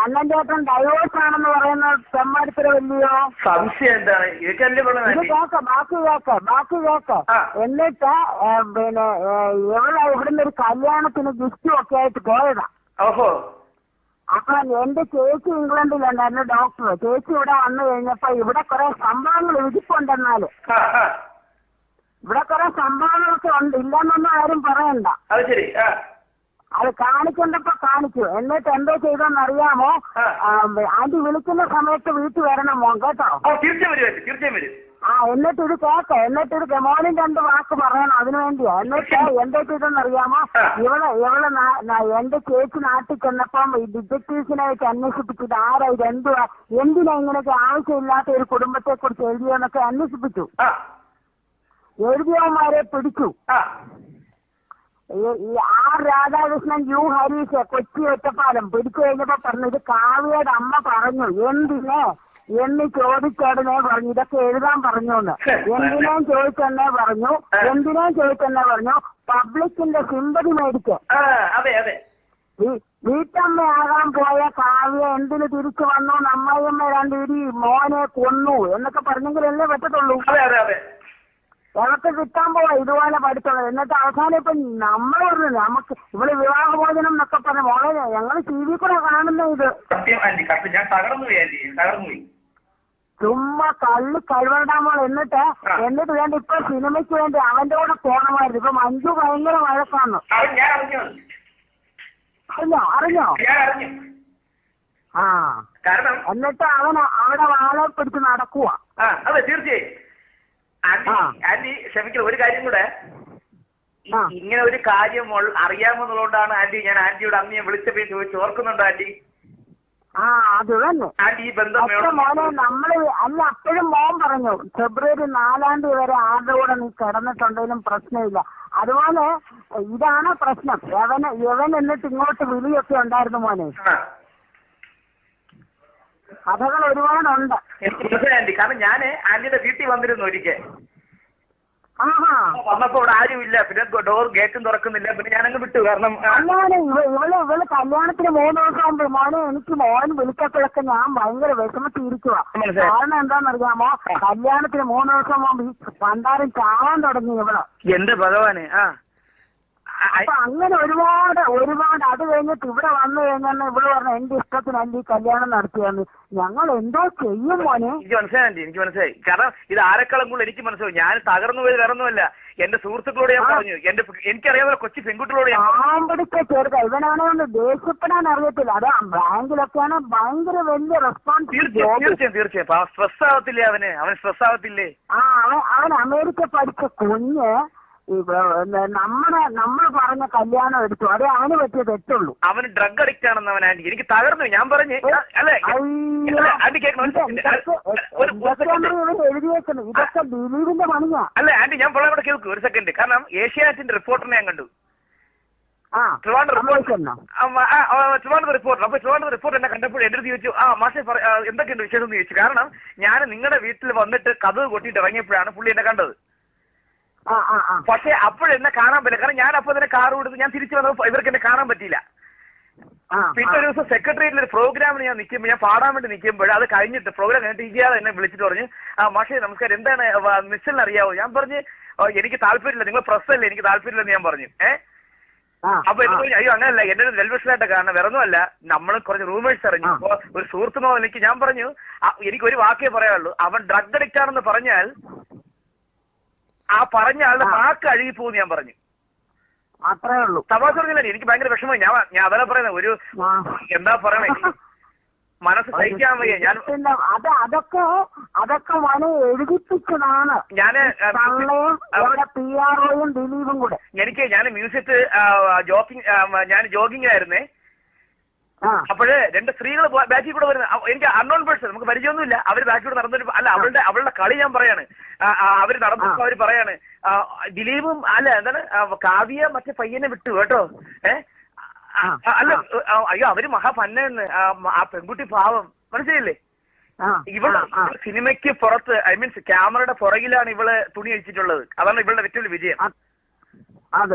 കണ്ണൻ ചേട്ടൻ ഡൈവോഴ്സ് ആണെന്ന് പറയുന്ന തെമ്മാടിത്തരവല്ലയോ സംശയം എന്താണ്? ഇതൊക്കെ കേക്ക ബാക്കി കേക്ക ബാക്കി കേക്ക. എന്നിട്ട് പിന്നെ ഇവളെ ഇവിടുന്ന് ഒരു കല്യാണത്തിന് ഗിഫ്റ്റും ഒക്കെ ആയിട്ട് പോയതാ. ഓഹോ. അപ്പൊ എന്റെ ചേച്ചി ഇംഗ്ലണ്ടിലുണ്ടായിരുന്നു ഡോക്ടർ ചേച്ചി ഇവിടെ വന്നു കഴിഞ്ഞപ്പോ ഇവിടെ കുറെ സംഭവങ്ങൾ ഇരിപ്പുണ്ടെന്നാൽ ഇവിടെ കുറെ സംഭവങ്ങളൊക്കെ ഉണ്ട് ഇല്ലെന്നൊന്നും ആരും പറയണ്ട. അത് കാണിക്കണ്ടപ്പോ കാണിച്ചു എന്നിട്ട് എന്തോ ചെയ്തെന്ന് അറിയാമോ. ആന്റി വിളിക്കുന്ന സമയത്ത് വീട്ടിൽ വരണം മോൻ കേട്ടോ? ഓ തീർച്ചയായും വരും ആന്റി തീർച്ചയായും വരും. ആ എന്നിട്ട് ഇത് കേക്ക എന്നിട്ട് ഇത് മോനും രണ്ട് വാക്ക് പറയണം അതിനു വേണ്ടിയാ എന്നിട്ട് എന്തോ ചെയ്തെന്ന് അറിയാമോ ഇവളെ ഇവൾ നാ- നാ- എന്റെ ചേച്ചി നാട്ടിൽ ചെന്നപ്പം ഈ ഡിറ്റക്ടീവ്സിനെ വെച്ച് അന്വേഷിപ്പിച്ചത് ആരാ ഇത് എന്തുവാ? എന്തിനാ ഇങ്ങനെയൊക്കെ ആവശ്യമില്ലാത്ത ഒരു കുടുംബത്തെ കുറിച്ച് എഴുതിയെന്നൊക്കെ അന്വേഷിപ്പിച്ചു. ആ. എഴുതിയവന്മാരെ പിടിച്ചു. ആ. ഈ- ആർ രാധാകൃഷ്ണൻ യു ഹരീഷ് കൊച്ചി ഒറ്റപ്പാലം പിടിച്ചു കഴിഞ്ഞപ്പോ പറഞ്ഞു ഇത് കാവ്യയുടെ അമ്മ പറഞ്ഞു. എന്തിനെ? എന്ന് ചോദിച്ചടനെ പറഞ്ഞു. ഇതൊക്കെ എഴുതാൻ പറഞ്ഞു എന്ന് എന്തിനേ ചോദിച്ചെന്നെ പറഞ്ഞു. എന്തിനേ ചോദിച്ചെന്നെ പറഞ്ഞു? പബ്ലിക്കിന്റെ സിമ്പതി മേടിച്ച് വീട്ടമ്മയാകാൻ പോയ കാവ്യ എന്തിന് തിരിച്ചു വന്നു? നമ്മയമ്മ രണ്ടിരി മോനെ കൊന്നു എന്നൊക്കെ പറഞ്ഞെങ്കിലല്ലേ പറ്റത്തുള്ളൂ. അവർക്ക് കിട്ടാൻ പോവാ. ഇതുപോലെ പഠിച്ചുള്ളത് എന്നിട്ട് അവസാനം ഇപ്പൊ നമ്മൾ പറഞ്ഞു നമുക്ക് ഇവൾ വിവാഹഭോജനം എന്നൊക്കെ പറഞ്ഞു മോളെ ഞങ്ങൾ ടി വി കൂടെ കാണുന്ന ഇത്. ഞാൻ തകർന്നു തകർന്നു ചുമ്മാ കള്ളി കഴിവിടാൻ പോലെ എന്നിട്ട് എന്നിട്ട് വേണ്ട ഇപ്പൊ സിനിമയ്ക്ക് വേണ്ടി അവന്റെ കൂടെ പോണമായിരുന്നു. ഇപ്പൊ മഞ്ജു ഭയങ്കര വഴക്കാണ്. അറിഞ്ഞു. അറിഞ്ഞോ? ആ. എന്നിട്ട് അവൻ അവിടെ വാളെ പിടിച്ച് നടക്കുക അതെ തീർച്ചയായും. ആന്റി ആന്റി ക്ഷമിക്കണം ഒരു കാര്യം കൂടെ. ഇങ്ങനെ ഒരു കാര്യം അറിയാമെന്നുള്ളതുകൊണ്ടാണ് ആന്റി ഞാൻ ആന്റിയോട് അന്ന് ഞാൻ വിളിച്ചപ്പോൾ ചോദിച്ചു ഓർക്കുന്നുണ്ടോ ആന്റി? ആ അത് തന്നെ മോനെ നമ്മൾ അല്ല അപ്പോഴും മോൻ പറഞ്ഞു ഫെബ്രുവരി നാലാം തീയതി വരെ ആരുടെ കൂടെ നീ കിടന്നിട്ടുണ്ടെങ്കിലും പ്രശ്നമില്ല. അതുപോലെ ഇതാണ് പ്രശ്നം. യവൻ യവൻ എന്നിട്ട് ഇങ്ങോട്ട് വിളിയൊക്കെ ഉണ്ടായിരുന്നു മോനെ. കഥകൾ ഒരുപാടുണ്ട്. ആന്റി കാരണം ഞാൻ ആന്റിയുടെ വീട്ടിൽ വന്നിരുന്നു ഒരിക്കൽ. വന്നപ്പോ ഇവിടെ ആരുമില്ല പിന്നെ ഡോർ ഗേറ്റും തുറക്കുന്നില്ല. പിന്നെ ഞാനങ്ങ് വിട്ടു. കാരണം അല്ലാതെ ഇവൾ ഇവൾ കല്യാണത്തിന് മൂന്ന് ദിവസം മുമ്പ് മോനെ എനിക്ക് മോൻ വിളിക്കപ്പോഴൊക്കെ ഞാൻ ഭയങ്കര വിഷമത്തിരിക്കുക. കാരണം എന്താണെന്നറിയാമോ? കല്യാണത്തിന് മൂന്ന് ദിവസം മുമ്പ് ഈ പണ്ടാരം ചാവാൻ തുടങ്ങി ഇവൾ. എന്റെ ഭഗവാന്. ആ, അപ്പൊ അങ്ങനെ ഒരുപാട് ഒരുപാട് അത് കഴിഞ്ഞിട്ട് ഇവിടെ വന്നു കഴിഞ്ഞാൽ ഇവിടെ പറഞ്ഞ എന്റെ ഇഷ്ടത്തിന് ഇഷ്ടത്തിനല്ല ഈ കല്യാണം നടത്തിയെന്ന് ഞങ്ങൾ എന്തോ ചെയ്യും മോനെ? എനിക്ക് മനസ്സിലായി ആന്റി, എനിക്ക് മനസ്സിലായി. കാരണം ഇത് ആരെക്കാളും കൂടുതൽ എനിക്ക് മനസ്സിലായി ഞാൻ തകർന്നു പോയത് വേറൊന്നുമല്ല എന്റെ സുഹൃത്തുക്കളോട് ഞാൻ ആ. പറഞ്ഞു. എന്റെ എനിക്കറിയാവുന്ന കൊച്ചു പെൺകുട്ടികളോട് ഞാൻ പറഞ്ഞു. പാമ്പിടിച്ച ചെറുത. ഇവനാണെ ഒന്ന് ദേഷ്യപ്പെടാൻ അറിയത്തില്ല. അത് ബാങ്കിലൊക്കെയാണ് ഭയങ്കര വലിയ റെസ്പോൺസ് തീർച്ചയായും ജോബ് തീർച്ചയായും. തീർച്ചയായും സ്ട്രെസ് ആവത്തില്ലേ അവന്? അവൻ സ്ട്രെസ് ആവത്തില്ലേ? ആ അവൻ അവൻ അമേരിക്ക പഠിച്ച കുഞ്ഞ് നമ്മുടെ നമ്മൾ പറഞ്ഞ കല്യാണം എടുത്തു. അതേ അവന് പറ്റിയ തെറ്റുള്ളൂ. അവന് ഡ്രഗ് അഡിക്റ്റ് ആണെന്ന് അവൻ ആന്റി എനിക്ക് തകർന്നു. ഞാൻ പറഞ്ഞു അല്ലെ? ആന്റി ഇതൊക്കെ ദിലീപിന്റെ പണിയാ. അല്ല ആന്റി ഞാൻ വളരെ കൂടെ കേൾക്കൂ. ഒരു സെക്കൻഡ് കാരണം ഏഷ്യാനെറ്റിന്റെ റിപ്പോർട്ടറിനെ ഞാൻ കണ്ടു. ആ ട്രിവാൻഡ്രം റിപ്പോർട്ട് സമ്മതിച്ചെന്നോ? Trivandrum report. അപ്പൊ ട്രിവാൻഡ്രം റിപ്പോർട്ട് എന്നെ കണ്ടപ്പോൾ എന്റെ ചോദിച്ചു ആ മാഷെ എന്തൊക്കെയുണ്ട് വിശേഷം? എന്ന് ചോദിച്ചു. കാരണം ഞാൻ നിങ്ങളുടെ വീട്ടിൽ വന്നിട്ട് കഥ കൊട്ടിയിട്ട് ഇറങ്ങിയപ്പോഴാണ് പുള്ളി എന്നെ കണ്ടത്. പക്ഷെ അപ്പോഴെന്നെ കാണാൻ പറ്റില്ല. കാരണം ഞാൻ അപ്പൊ തന്നെ കാർ കൊടുത്ത് ഞാൻ തിരിച്ചു വന്നപ്പോൾ ഇവർക്ക് എന്നെ കാണാൻ പറ്റിയില്ല. പിന്നെ ഒരു ദിവസം സെക്രട്ടേറിയറ്റിൽ ഒരു പ്രോഗ്രാമിന് ഞാൻ നിൽക്കുമ്പോൾ ഞാൻ പാടാൻ വേണ്ടി നിൽക്കുമ്പോൾ അത് കഴിഞ്ഞിട്ട് പ്രോഗ്രാം കഴിഞ്ഞിട്ട് ഇയാൾ എന്നെ വിളിച്ചിട്ട് പറഞ്ഞു ആ മാഷേ നമസ്കാരം. എന്താണ് മിസ്സിന് അറിയാവോ? ഞാൻ പറഞ്ഞു എനിക്ക് താല്പര്യമില്ല. നിങ്ങൾ പ്രസ് അല്ലേ എനിക്ക് താല്പര്യമില്ലെന്ന് ഞാൻ പറഞ്ഞു. ഏഹ് അപ്പൊ എനിക്ക് പറഞ്ഞു അയ്യോ അങ്ങനല്ല. എന്റെ ഒരു വെൽവിഷനായിട്ട് കാരണം വേറൊന്നുമല്ല നമ്മൾ കുറച്ച് റൂമേഴ്സ് അറിഞ്ഞു. അപ്പൊ ഒരു സുഹൃത്തുമാവ് എനിക്ക് ഞാൻ പറഞ്ഞു എനിക്ക് ഒരു വാക്കേ പറയാനുള്ളൂ. അവൻ ഡ്രഗ് അഡിക്റ്റ് ആണെന്ന് പറഞ്ഞാൽ ആ പറഞ്ഞ ആളുടെ. വാക്ക് അഴുകി പോകും ഞാൻ പറഞ്ഞു. അത്രേ ഉള്ളൂ. തമാശ പറഞ്ഞില്ല എനിക്ക് ഭയങ്കര വിഷമമായി. ഞാൻ ഞാൻ അതല്ല പറയുന്നത്. ഒരു എന്താ പറയണേ? മനസ്സ് സഹിക്കാൻ വയ്യ. ഞാൻ അത് അതൊക്കെ അതൊക്കെ മോനെ എഴുതിപ്പിച്ചതാണ്. ഞാൻ പി ആർ ഒയും ദിലീപും കൂടെ. എനിക്ക് ഞാൻ മ്യൂസിയത്ത് ജോഗിങ് ഞാൻ ജോഗിങ് ആ അപ്പോഴ് രണ്ട് സ്ത്രീകൾ ബാക്കി കൂടെ വരുന്നത് എനിക്ക് അൺനോൺ പേഴ്സൺ നമുക്ക് പരിചയമൊന്നുമില്ല. അവർ ബാക്കി കൂടെ നടന്നൊരു അല്ല അവളുടെ അവളുടെ കളി ഞാൻ പറയാണ്. അവർ നടന്നപ്പോ അവർ പറയാണ്. ദിലീപും അല്ല എന്താണ്? കാവ്യ മറ്റേ പയ്യനെ വിട്ടു കേട്ടോ? ഏ? ആ, ആ, അല്ല അയ്യോ അവർ മഹാപന്നെന്ന് ആ പെൺകുട്ടി ഭാവം മനസ്സിലായില്ലേ? ആ. ഇവൾ സിനിമയ്ക്ക് പുറത്ത് ഐ മീൻസ് ക്യാമറയുടെ പുറകിലാണ് ഇവൾ തുണി അഴിച്ചിട്ടുള്ളത്. അതാണ് ഇവളുടെ ഏറ്റവും വലിയ വിജയം. അത്.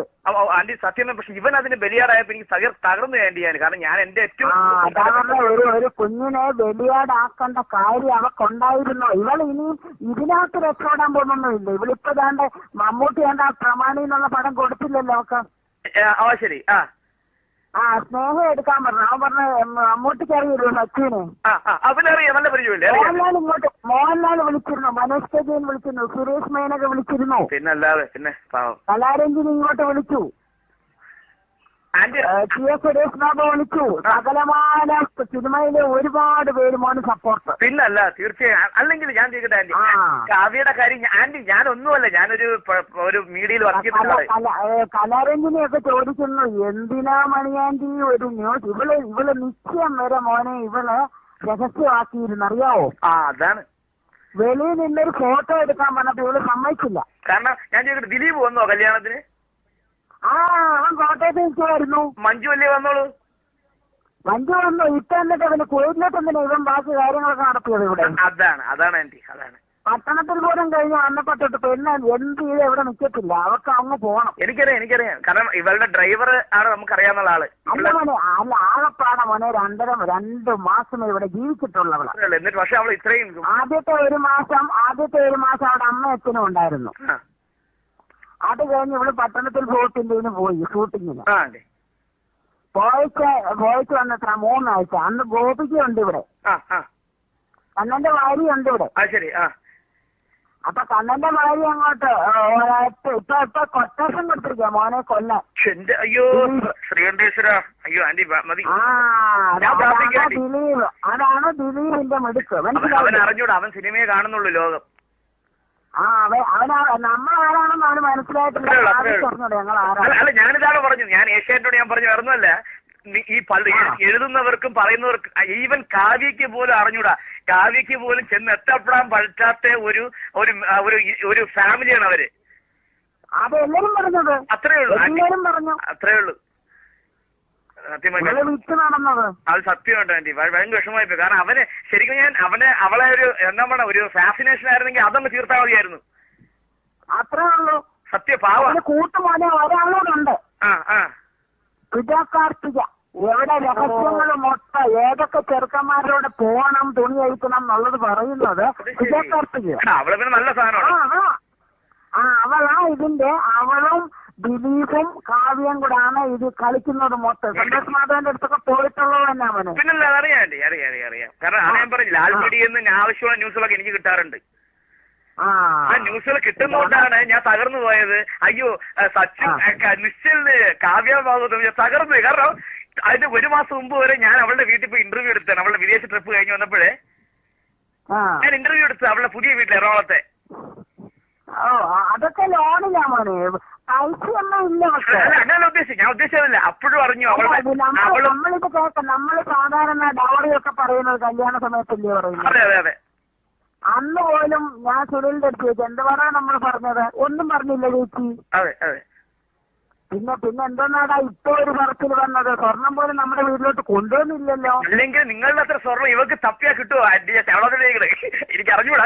ആന്റി സത്യം പക്ഷെ ഇവൻ അതിന് ബലിയാടായപ്പോ എനിക്ക് തകർ തകർന്നു വേണ്ടിയാണ് ഞാൻ കാരണം ഞാൻ എന്റെ ഏറ്റവും ഒരു ഒരു കുഞ്ഞിനെ ബലിയാടാക്കേണ്ട കാര്യം അവക്കുണ്ടായിരുന്നു. ഇവൾ ഇനി ഇതിനകത്ത് രക്ഷപ്പെടാൻ പോകുന്നൊന്നുമില്ല. ഇവളിപ്പോ ദാണ്ട് മമ്മൂട്ടി ഏണ്ട പ്രമാണി എന്നുള്ള പടം കൊടുത്തില്ലല്ലോ അവക്ക്? ആ ശരി. ആ. ആ സ്നേഹം എടുക്കാൻ പറഞ്ഞു. അവൻ പറഞ്ഞു അങ്ങോട്ട് കയറിയിരുന്നു ആ അവനറിയാം നല്ല പരിചയമില്ലേ? മോഹൻലാൽ ഇങ്ങോട്ട് മോഹൻലാൽ വിളിച്ചിരുന്നു? മനോജ് കജയൻ വിളിച്ചിരുന്നു? സുരേഷ് മേനക വിളിച്ചിരുന്നു? പിന്നെ അല്ലാതെ പിന്നെ പാവം. കലാരഞ്ജിനി ഇങ്ങോട്ട് വിളിച്ചു. എസ് സുരേഷ് ബാബു വിളിച്ചു. സിനിമയിലെ ഒരുപാട് പേരുമാണ് മോന് സപ്പോർട്ട് പിന്നല്ല തീർച്ചയായും. അല്ലെങ്കിൽ ഞാൻ ചോദിക്കട്ടെ ആന്റി കാവ്യയുടെ കാര്യം ഞാൻ- ആന്റി ഞാനൊന്നുമല്ല. ഞാനൊരു പ- ഒരു മീഡിയയിൽ വർക്ക് കലാരഞ്ജിനെ ഒക്കെ ചോദിക്കുന്നു എന്തിനാ മണിയാന്റി ഒരു ന്യൂസ് ഇവൾ ഇവൾ നിശ്ചയം വരെ മോനെ ഇവൾ രഹസ്യമാക്കിയിരുന്നു അറിയാവോ ആ അതാണ്. വെളിയിൽ നിന്നൊരു ഫോട്ടോ എടുക്കാൻ പറഞ്ഞപ്പോ ഇവൾ സമ്മതിച്ചില്ല. കാരണം ഞാൻ ചോദിക്കട്ടെ ദിലീപ് വന്നോ കല്യാണത്തിന്? ആ അവൻ കോട്ടയത്ത് നിൽക്കുമായിരുന്നു മഞ്ജു അല്ലേ വന്നോളൂ? മഞ്ജു വന്നു. ഇപ്പൊ എന്നിട്ട് അവന് എന്തിനാ ഇവൻ ബാക്കി കാര്യങ്ങളൊക്കെ നടത്തിയത് ഇവിടെ? അതാണ് അതാണ് ആന്റി അതാണ്. പട്ടണത്തിൽ പോലും കഴിഞ്ഞ് വന്നപ്പോ തൊട്ട് പെണ്ണ് എന്ത് ചെയ്ത് എവിടെ നിൽക്കത്തില്ല അവർക്ക് അങ്ങ് പോകണം എനിക്കറിയാം എനിക്കറിയാം. കാരണം ഇവളുടെ ഡ്രൈവർ ആണ് നമുക്കറിയാവുന്ന ആൾ. അല്ല മോനെ അല്ല ആകപ്പാട മോനെ രണ്ടര രണ്ട് മാസം ഇവിടെ ജീവിച്ചിട്ടുള്ളവളാണ് എന്നിട്ട് പക്ഷെ അവൾ ഇത്രയും ആദ്യത്തെ ഒരു മാസം ആദ്യത്തെ ഒരു മാസം അവിടെ അമ്മ അച്ഛനും ഉണ്ടായിരുന്നു അത് കഴിഞ്ഞ് ഇവൾ പട്ടണത്തിൽ ഷൂട്ടിന്റെ പോയി ഷൂട്ടിങ്ങിന്. പോയിച്ച് പോയിച്ച് വന്നത്ര മൂന്നാഴ്ച. അന്ന് ഗോപിക്കുണ്ട് ഉണ്ട് ഇവിടെ. ആ ആ. കണ്ണന്റെ ഭാര്യ ഉണ്ട് ഇവിടെ. ശരി അപ്പൊ കണ്ണന്റെ ഭാര്യ അങ്ങോട്ട് ഒരാഴ്ച ഇപ്പൊ ഇപ്പൊ കൊട്ടേഷൻ കൊടുത്തിരിക്കുക മോനെ കൊല്ല അയ്യോ ശ്രീകണ്ഠേശ്വര. അയ്യോ ആന്റി മതി. ദിലീപ്. അതാണ് ദിലീപിന്റെ മിടുക്ക്. അവൻ അവൻ അറിഞ്ഞൂടാ അവൻ സിനിമയെ കാണുന്നുള്ളൂ ലോകം. അല്ല ഞാനിതാണ് പറഞ്ഞു ഞാൻ ഏഷ്യാനോട് ഞാൻ പറഞ്ഞു വരുന്നല്ല ഈ എഴുതുന്നവർക്കും പറയുന്നവർക്കും ഈവൻ കാവ്യക്ക് പോലും അറിഞ്ഞൂടാ. കാവ്യക്ക് പോലും ചെന്ന് എത്തപ്പെടാൻ പറ്റാത്ത ഒരു ഒരു ഒരു ഫാമിലിയാണ് അവർ. പറഞ്ഞത്. അത്രേ ഉള്ളൂ. അത്രേ ഉള്ളൂ. സത്യമായി ഇവൾ വിറ്റ് നടന്നത് അത് സത്യമായിട്ട് ആന്റി ഭയങ്കര വിഷമമായി പോയി. കാരണം അവന് ശരിക്കും ഞാൻ അവനെ അവളെ ഒരു എന്താ പറയുക ഒരു ഫാസിനേഷൻ ആയിരുന്നെങ്കിൽ അതൊന്ന് തീർത്താൽ മതിയായിരുന്നു. അത്രേ ഉള്ളൂ. സത്യ പാവ. അവന് കൂട്ടുമോനെ ഒരാളോടുണ്ട്. ആ ആ. സുജാ കാർത്തിക എവിടെ രഹസ്യങ്ങൾ മൊത്തം ഏതൊക്കെ ചെറുക്കന്മാരോട് പോണം തുണി അഴിക്കണം എന്നുള്ളത് പറയുന്നത് ശരി. അവളെ നല്ല സാധനമാണ്. ഇതിന്റെ അവളും ദിലീപും കാവ്യം കൂടാണ് ഇത് കളിക്കുന്നത് മൊത്തം. സന്തോഷ് മാധവന്റെ അടുത്തൊക്കെ പോയിട്ടുള്ളത് തന്നെ അവന്. പിന്നല്ല അറിയാം അറിയാം അറിയാം അറിയാം. കാരണം അത് ഞാൻ പറഞ്ഞു ലാൽ ആ. മീഡിയയിൽ നിന്ന് ആവശ്യമുള്ള ന്യൂസുകളൊക്കെ എനിക്ക് കിട്ടാറുണ്ട്. ആ. ന്യൂസുകൾ കിട്ടുന്നോണ്ടാണ് ഞാൻ തകർന്നു പോയത്. അയ്യോ സച്ചിൻ. കാവ്യ നിശ്ചലിന് കാവ്യഭാഗത്ത് ഞാൻ തകർന്നു. പോയി. കാരണം അതിന് ഒരു മാസം മുമ്പ് വരെ ഞാൻ അവളുടെ വീട്ടിൽ പോയി ഇന്റർവ്യൂ എടുത്താണ്. അവളുടെ വിദേശ ട്രിപ്പ് കഴിഞ്ഞ് വന്നപ്പോഴേ ഞാൻ ഇന്റർവ്യൂ എടുത്തത് അവളുടെ പുതിയ വീട്ടിൽ എറണാകുളത്തെ. ഓ അതൊക്കെ ലോണിലാ മോനെ. പൈസയൊന്നും ഇല്ല അങ്ങനെ ഉദ്ദേശിച്ചു ഞാൻ ഉദ്ദേശിച്ചതല്ല. അപ്പോഴും അറിഞ്ഞു അവൾ കേൾക്കാം നമ്മൾ സാധാരണ ഡൗറിയൊക്കെ പറയുന്നത് കല്യാണ സമയത്തല്ലേ പറയുന്നത് അന്ന് പോലും ഞാൻ സുനിലിന്റെ അടുത്ത് ചോദിച്ചു എന്ത് പറയാ നമ്മൾ പറഞ്ഞത്? ഒന്നും പറഞ്ഞില്ല ചേച്ചി. അതെ അതെ. പിന്നെ പിന്നെ എന്തെന്നാടാ ഇപ്പൊ ഒരു തരത്തിൽ വന്നത്? സ്വർണം പോലും നമ്മുടെ വീട്ടിലോട്ട് കൊണ്ടുവന്നില്ലല്ലോ. അല്ലെങ്കിൽ നിങ്ങളുടെ അത്ര സ്വർണം ഇവർക്ക് തപ്പിയാ കിട്ടുമോ ചോദിക്കണേ എനിക്ക് അറിഞ്ഞൂടാ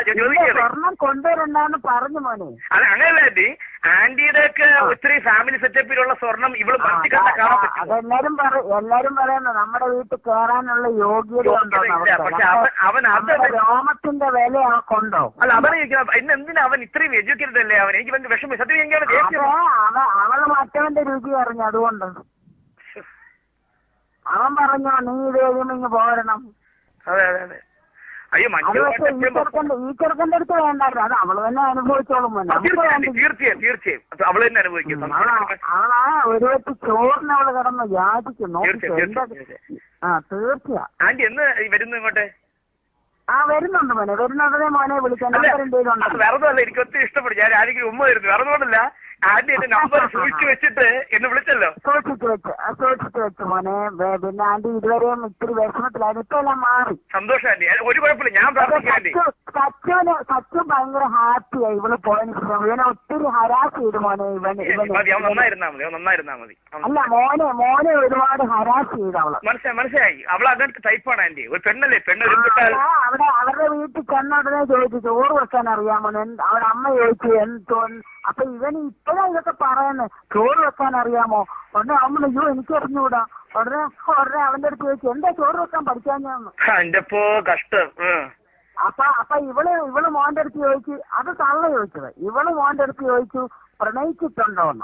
സ്വർണം കൊണ്ടുവരണ്ടെന്ന് പറഞ്ഞു മോനെ. അല്ല അങ്ങനല്ല ആന്റി ആന്റിയുടെ ഒക്കെ ഒത്തിരി ഫാമിലി സെറ്റപ്പിലുള്ള സ്വർണം ഇവൾ എല്ലാരും പറ്റിക്കണ്ട അതാ- കാണാൻ പറ്റും അതെല്ലാരും പറ എല്ലാരും പറയുന്നു നമ്മുടെ വീട്ടിൽ കേറാനുള്ള യോഗ്യത. പക്ഷെ അവൻ- അവൻ അത് രോമത്തിന്റെ വില കൊണ്ടോ? അല്ല അവനെ ഇന്ന് എന്തിനാ അവൻ ഇത്രയും എഡ്യൂക്കേറ്റഡ് അല്ലേ അവൻ? എനിക്ക് ഭയങ്കര വിഷമം. സത്യം അവൾ മറ്റവന്റെ രുചി അറിഞ്ഞു അതുകൊണ്ട്. അവൻ പറഞ്ഞോ നീ ഇത് കഴിയുമ്പോ ഇങ്ങ് പോരണം. അതെ അതെ അതെ. അയ്യോ ഈ ചെറുക്കന്റെ ഈ ചെറുക്കന്റെ അടുത്ത് വേണ്ടായിരുന്നു അത് അവൾ തന്നെ അനുഭവിച്ചോളും തീർച്ചയായും തീർച്ചയായും അവൾ തന്നെ അനുഭവിക്കും. അവളാ ഒരു വെച്ച് ചോറിന് അവൾ കിടന്ന്. ആ തീർച്ചയാ ആന്റി എന്ന് വരുന്നു ഇങ്ങോട്ട്? ആ വരുന്നുണ്ട് മോനെ. വരുന്നുണ്ടേ മോനെ വിളിക്കാൻ വേറെ എനിക്ക് ഒത്തിരി ഇഷ്ടപ്പെടും ഞാൻ ആരെങ്കിലും ഉമ്മ വരുന്നു. വേറെ ഒന്നുമല്ല ആന്റി എന്റെ നമ്പർ സൂക്ഷിച്ചു വെച്ചിട്ട് എന്നെ വിളിച്ചല്ലോ. സൂക്ഷിച്ചു വെച്ചു ആ, സൂക്ഷിച്ചു വെച്ച് മോനെ പിന്നെ ആന്റി ഇതുവരെയും ഇത്തിരി വിഷമത്തിലായിരുന്നു ഇപ്പൊ എല്ലാം മാറി. സന്തോഷം ആന്റി. ഒരു കുഴപ്പമില്ല ഞാൻ പ്രാർത്ഥിക്കാം ആന്റി. സച്ചു സച്ചുവിന് സച്ചു ഭയങ്കര ഹാപ്പിയായി ഇവൾ പോയതിന് ശേഷം. ഇവനെ ഒത്തിരി ഹരാസ് ചെയ്തു മോനെ ഇവന് മതി അവൻ ഇവന് നന്നായിരുന്നാ മതി നന്നായിരുന്നാ മതി. അല്ല മോനെ മോനെ ഒരുപാട് ഹരാസ് ചെയ്തു അവൾ. മനസ്സിലായി മനസ്സിലായി. അവൾ അങ്ങനത്തെ ടൈപ്പാണ് ആന്റി. ഒരു പെണ്ണല്ലേ പെണ്ണ് അവിടെ അവരുടെ വീട്ടിൽ ചെന്ന ഉടനെ ചോദിച്ചു ചോറ് വെക്കാൻ അറിയാമോ? അവിടെ അമ്മ ചോദിച്ചു എന്തോ അപ്പൊ ഇവൻ ഇപ്പഴാ ഇതൊക്കെ പറയുന്നത് ചോറ് വെക്കാൻ അറിയാമോ? ഉടനെ അമ്മ അയ്യോ എനിക്ക് അറിഞ്ഞൂടാ ഉടനെ ഉടനെ അവന്റെ അടുത്ത് ചോദിച്ചു എന്താ ചോറ് വെക്കാൻ പഠിക്കാൻ കഷ്ടം. അപ്പൊ അപ്പൊ ഇവൾ ഇവൾ മോന്റെ അടുത്ത് ചോദിച്ചു അത് തള്ള ചോദിച്ചത്. ഇവൾ മോന്റെ അടുത്ത് ചോദിച്ചു പ്രണയിച്ചിട്ടുണ്ടോ എന്ന്